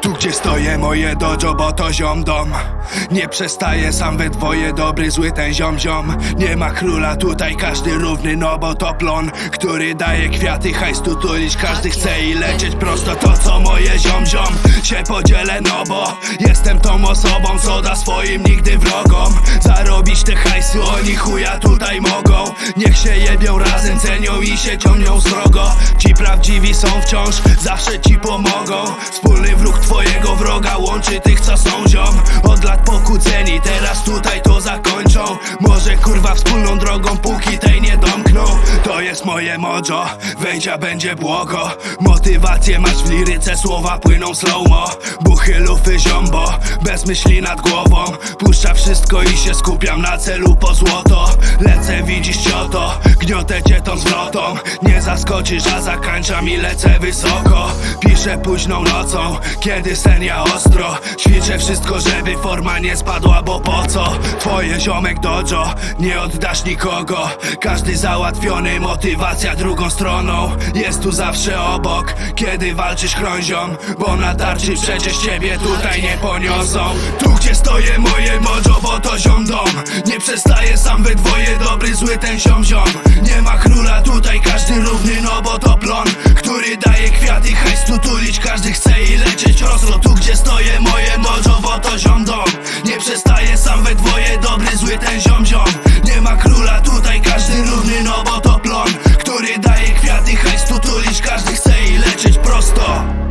Tu gdzie stoję moje dojo, bo to ziom dom. Nie przestaje sam we dwoje, dobry, zły ten ziom ziom. Nie ma króla tutaj, każdy równy, no bo to plon Który daje kwiaty, hajs tu tulić, każdy chce i lecieć prosto To co moje ziom ziom, się podzielę, no bo Jestem tą osobą, co da swoim nigdy wrogom Zarobić te hajsy, oni chuja tutaj mogą. Niech się jebią razem, cenią i się ciągną srogo Ci prawdziwi są wciąż, zawsze ci pomogą. Wspólny wróg twojego wroga łączy tych co są ziom Od lat pokłóceni, teraz tutaj to Może kurwa wspólną drogą, póki tej nie domkną. To jest moje mojo, wejdzia będzie błogo. Motywację masz w liryce, słowa płyną slowmo. Buchy, lufy, ziombo, bez myśli nad głową. Puszcza wszystko i się skupiam na celu po złoto. Lecę, widzisz cioto, gniotę cię tą zwrotą zaskoczysz, a zakańczam i lecę wysoko. Piszę późną nocą, kiedy sen ja ostro. Ćwiczę wszystko, żeby forma nie spadła, bo po co? Twoje ziomek dojo, nie oddasz nikogo. Każdy załatwiony, motywacja drugą stroną. Jest tu zawsze obok, kiedy walczysz chrązią Bo na tarczy przecież ciebie tutaj nie poniosą. Tu gdzie stoję moje mojo, bo to ziom dom. Nie przestaję sam we dwoje, dobry, zły ten ziom ziom. Nie ma króla przytulić Każdy chce i lecieć ostro Tu gdzie stoję moje mojowo to ziom dom. Nie przestaje sam we dwoje Dobry zły ten ziom ziom. Nie ma króla tutaj każdy równy No bo to plon Który daje kwiaty hajs Tu tulić. Każdy chce i lecieć prosto.